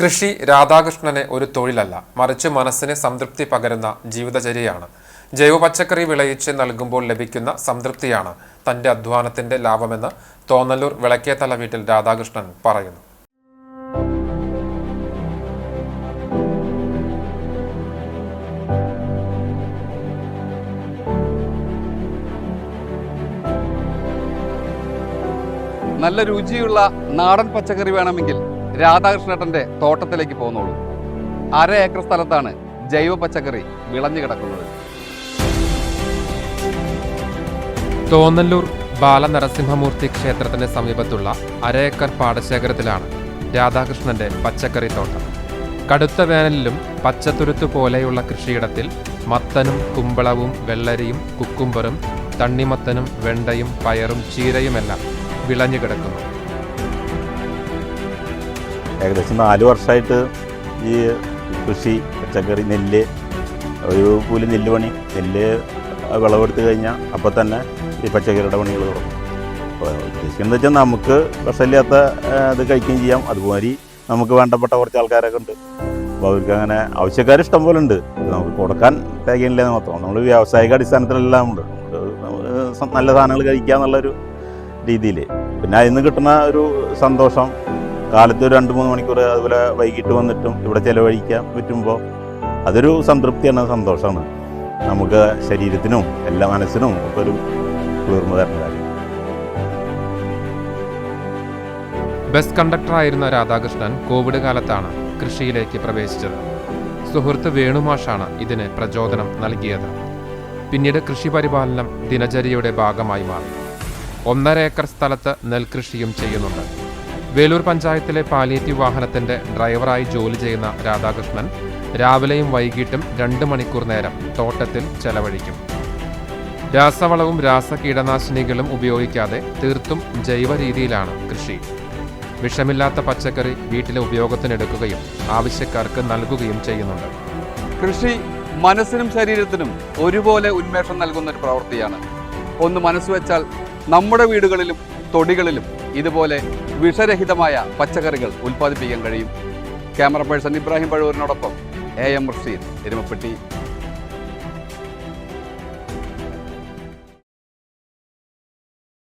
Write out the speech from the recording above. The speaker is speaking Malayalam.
കൃഷി രാധാകൃഷ്ണനെ ഒരു തൊഴിലല്ല മറിച്ച് മനസ്സിന് സംതൃപ്തി പകരുന്ന ജീവിതചര്യയാണ്. ജൈവ പച്ചക്കറി വിളയിച്ച് നൽകുമ്പോൾ ലഭിക്കുന്ന സംതൃപ്തിയാണ് തന്റെ അധ്വാനത്തിന്റെ ലാഭമെന്ന് തോന്നല്ലൂർ വിളക്കേത്തല വീട്ടിൽ രാധാകൃഷ്ണൻ പറയുന്നു. നല്ല രുചിയുള്ള നാടൻ പച്ചക്കറി വേണമെങ്കിൽ രാധാകൃഷ്ണേട്ടന്റെ തോട്ടത്തിലേക്ക് പോന്നോളൂ അര ഏക്കർ സ്ഥലത്താണ് ജൈവ പച്ചക്കറി വിളഞ്ഞു കിടക്കുന്നത്. തോന്നല്ലൂർ ബാലനരസിംഹമൂർത്തി ക്ഷേത്രത്തിന് സമീപത്തുള്ള അരേക്കർ പാടശേഖരത്തിലാണ് രാധാകൃഷ്ണന്റെ പച്ചക്കറി തോട്ടം. കടുത്ത വേനലിലും പച്ചത്തുരുത്തു പോലെയുള്ള കൃഷിയിടത്തിൽ മത്തനും കുമ്പളവും വെള്ളരിയും കുക്കുംബറും തണ്ണിമത്തനും വെണ്ടയും പയറും ചീരയുമെല്ലാം വിളഞ്ഞു കിടക്കുന്നു. ഏകദേശം നാല് വർഷമായിട്ട് ഈ കൃഷി പച്ചക്കറി നെല്ല് ഒരു കൂലി നെല്ല് പണി നെല്ല് വിളവെടുത്ത് കഴിഞ്ഞാൽ അപ്പോൾ തന്നെ ഈ പച്ചക്കറിയുടെ പണികൾ തുടങ്ങും. അപ്പോൾ ഉദ്ദേശിക്കുന്നത് വെച്ചാൽ നമുക്ക് വിഷമില്ലാത്ത ഇത് കഴിക്കുകയും ചെയ്യാം. അതുമാതിരി നമുക്ക് വേണ്ടപ്പെട്ട കുറച്ച് ആൾക്കാരൊക്കെ ഉണ്ട്. അപ്പോൾ അവർക്ക് അങ്ങനെ ആവശ്യക്കാർ ഇഷ്ടം പോലെ ഉണ്ട്. നമുക്ക് കൊടുക്കാൻ തികയില്ല എന്ന് മാത്രം. നമ്മൾ വ്യാവസായിക അടിസ്ഥാനത്തിലെല്ലാം ഉണ്ട്. നല്ല സാധനങ്ങൾ കഴിക്കുക എന്നുള്ളൊരു രീതിയിൽ പിന്നെ അതിൽ നിന്ന് കിട്ടുന്ന ഒരു സന്തോഷം കാലത്ത് ഒരു രണ്ട് മൂന്ന് മണിക്കൂർ അതുപോലെ വൈകിട്ട് വന്നിട്ടും ഇവിടെ ചിലവഴിക്കാൻ പറ്റുമ്പോൾ അതൊരു സംതൃപ്തിയാണ് സന്തോഷമാണ്. നമുക്ക് ശരീരത്തിനും എല്ലാ മനസ്സിനും ഒക്കെ ഒരു കുളിർമ തരുന്ന കാര്യം. ബസ് കണ്ടക്ടറായിരുന്ന രാധാകൃഷ്ണൻ കോവിഡ് കാലത്താണ് കൃഷിയിലേക്ക് പ്രവേശിച്ചത്. സുഹൃത്ത് വേണുമാഷാണ് ഇതിന് പ്രചോദനം നൽകിയത്. പിന്നീട് കൃഷി പരിപാലനം ദിനചര്യയുടെ ഭാഗമായി മാറി. ഒന്നര ഏക്കർ സ്ഥലത്ത് നെൽകൃഷിയും ചെയ്യുന്നുണ്ട്. വേലൂർ പഞ്ചായത്തിലെ പാലിയേറ്റീവ് വാഹനത്തിന്റെ ഡ്രൈവറായി ജോലി ചെയ്യുന്ന രാധാകൃഷ്ണൻ രാവിലെയും വൈകിട്ടും രണ്ട് മണിക്കൂർ നേരം തോട്ടത്തിൽ ചെലവഴിക്കും. രാസവളവും രാസകീടനാശിനികളും ഉപയോഗിക്കാതെ തീർത്തും ജൈവ രീതിയിലാണ് കൃഷി. വിഷമില്ലാത്ത പച്ചക്കറി വീട്ടിലെ ഉപയോഗത്തിനെടുക്കുകയും ആവശ്യക്കാർക്ക് നൽകുകയും ചെയ്യുന്നുണ്ട്. കൃഷി മനസ്സിനും ശരീരത്തിനും ഒരുപോലെ ഉന്മേഷം നൽകുന്ന ഒരു പ്രവൃത്തിയാണ്. ഒന്ന് മനസ്സുവെച്ചാൽ നമ്മുടെ വീടുകളിലും തൊടികളിലും ഇതുപോലെ വിഷരഹിതമായ പച്ചക്കറികൾ ഉൽപ്പാദിപ്പിക്കാൻ കഴിയും. ക്യാമറ പേഴ്സൺ ഇബ്രാഹിം പഴൂരിനോടൊപ്പം എ എം റഷീദ് എരുമപ്പെട്ടി